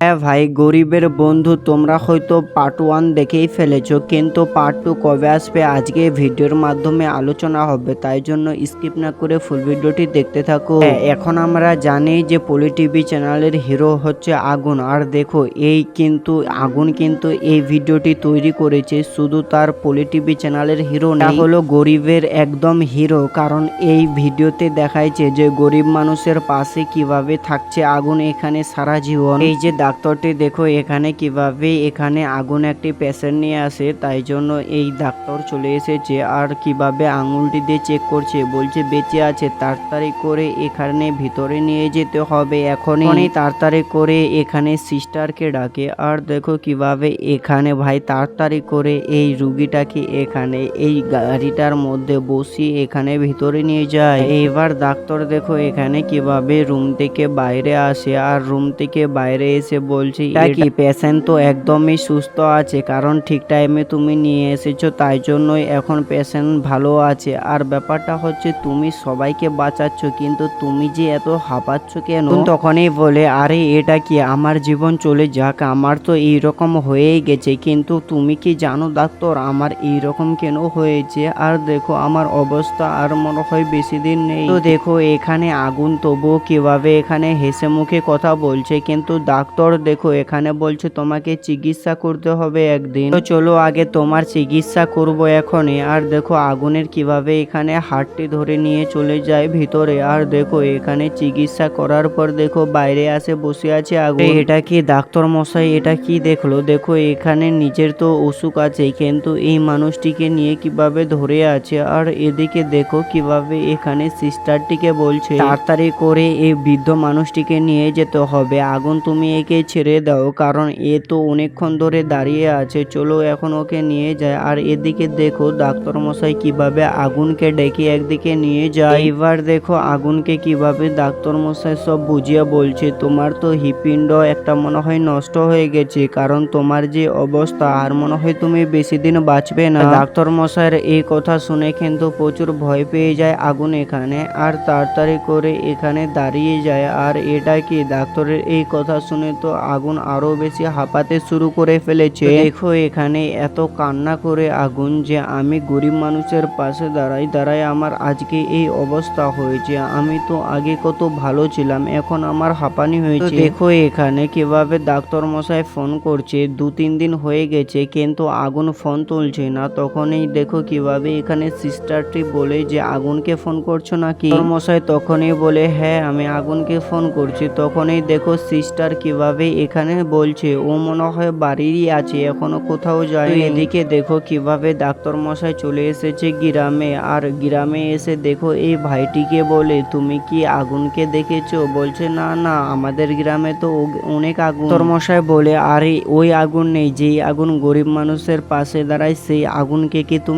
হ্যাঁ ভাই, গরিবের বন্ধু, তোমরা হয়তো পার্ট ওয়ান দেখেই ফেলেছো, কিন্তু পার্ট টু কবে আসবে আজকে ভিডিওর মাধ্যমে আলোচনা হবে, তাই জন্য স্কিপ না করে ফুল ভিডিওটি দেখতে থাকো। এখন আমরা জানি যে পলি টিভি চ্যানেলের হিরো হচ্ছে আগুন, আর দেখো, এই কিন্তু, আগুন কিন্তু এই ভিডিওটি তৈরি করেছে, শুধু তার পলি টিভি চ্যানেলের হিরো না হলো গরিবের একদম হিরো কারণ এই ভিডিওতে দেখাইছে যে গরিব মানুষের পাশে কীভাবে থাকছে আগুন, এখানে সারা জীবন। এই যে ডাক্তারটি দেখো এখানে কীভাবে এখানে আগুন একটি পেশেন্ট নিয়ে আসে তাই জন্য এই ডাক্তার চলে এসেছে আর কীভাবে আঙুলটি দিয়ে চেক করছে বলছে বেঁচে আছে তাড়াতাড়ি করে এখানে ভিতরে নিয়ে যেতে হবে। এখনই তাড়াতাড়ি করে এখানে সিস্টারকে ডাকে আর দেখো কীভাবে এখানে ভাই তাড়াতাড়ি করে এই রুগীটাকে এখানে এই গাড়িটার মধ্যে বসিয়ে এখানে ভিতরে নিয়ে যায়। এবার ডাক্তার দেখো এখানে কীভাবে রুম থেকে বাইরে আসে আর রুম থেকে বাইরে এসে বলছে "এটা কি পেশেন্ট তো একদমই সুস্থ আছে কারণ ঠিক টাইমে তুমি নিয়ে এসেছ তাই জন্যই এখন পেশেন্ট ভালো আছে। আর ব্যাপারটা হচ্ছে তুমি সবাইকে বাঁচাচ্ছ কিন্তু তুমি যে এত হাঁপাচ্ছ কেন? তখনই বলে আরে এটা কি? আমার জীবন চলে যাক আমার তো এইরকম হয়েই গেছে কিন্তু তুমি কি জানো ডাক্তার আমার এইরকম কেন হয়েছে? আর দেখো আমার অবস্থা আর মনে হয় বেশি দিন নেই। তো দেখো এখানে আগুন তবুও কীভাবে এখানে হেসে মুখে কথা বলছে কিন্তু ডাক্তার দেখো, এখানে বলছে তোমাকে চিকিৎসা করতে হবে একদিন। তো চলো আগে তোমার চিকিৎসা করব এখনই। আর দেখো, আগুনের কীভাবে এখানে হাতটি ধরে নিয়ে চলে যায় ভিতরে। আর দেখো, এখানে চিকিৎসা করার পর দেখো, বাইরে আসে, বসে আছে আগুন। এটা কি ডাক্তার মশাই? এটা কি দেখল? দেখো, এখানে নিজের তো অসুখ আছে, কিন্তু এই মানুষটিকে নিয়ে কীভাবে ধরে আছে? আর এদিকে দেখো, কীভাবে এখানে সিস্টারটিকে বলছে, তাড়াতাড়ি করে এই বৃদ্ধ মানুষটিকে নিয়ে যেতে হবে। আগুন তুমি একে ছেড়ে দাও, কারণ এ তো অনেকক্ষণ ধরে দাঁড়িয়ে আছে। চলো এখন ওকে নিয়ে যায় আর এদিকে দেখো ডাক্তার মশাই কীভাবে আগুনকে ডেকে একদিকে নিয়ে যায়। এবার দেখো, আগুনকে কীভাবে ডাক্তার মশাই সব বুঝিয়ে বলছে। তোমার তো হৃপিণ্ড একটা মনে হয় নষ্ট হয়ে গেছে, কারণ তোমার যে অবস্থা, আর মনে হয় তুমি বেশি দিন বাঁচবে না। ডাক্তার মশাইয়ের এই কথা শুনে কিন্তু প্রচুর ভয় পেয়ে যায় আগুন এখানে, আর তাড়াতাড়ি করে এখানে দাঁড়িয়ে যায়। আর এটা কি? ডাক্তারের এই কথা শুনে তো আগুন আরও বেশি হাঁপাতে শুরু করে ফেলেছে। দেখো এখানে এত কান্না করে আগুন যে আমি গরিব মানুষের পাশে দাঁড়াই দাঁড়াই আমার আজকে এই অবস্থা হয়েছে। আমি তো আগে কত ভালো ছিলাম এখন আমার হাঁপানি হয়েছে। দেখো এখানে কীভাবে ডাক্তার মশাই ফোন করছে। দু তিন দিন হয়ে গেছে কিন্তু আগুন ফোন তুলছে না। তখনই দেখো কীভাবে এখানে সিস্টারটি বলে যে আগুনকে ফোন করছ নাকি? মশাই তখনই বলে হ্যাঁ আমি আগুনকে ফোন করছি। তখনই দেখো সিস্টার কীভাবে এখানে বলছে, ও মনে হয় বাড়িরই আছে, এখনও কোথাও যায় এদিকে দেখো কীভাবে ডাক্তার মশাই চলে এসেছে গ্রামে। আর গ্রামে এসে দেখো এই ভাইটিকে বলে, তুমি কি আগুনকে দেখেছ? বলছে, না না, আমাদের গ্রামে তো অনেক আগুন। মশাই বলে, আরে, ওই আগুন নেই, যেই আগুন গরিব মানুষের পাশে দাঁড়ায়, সেই আগুনকে কি তুমি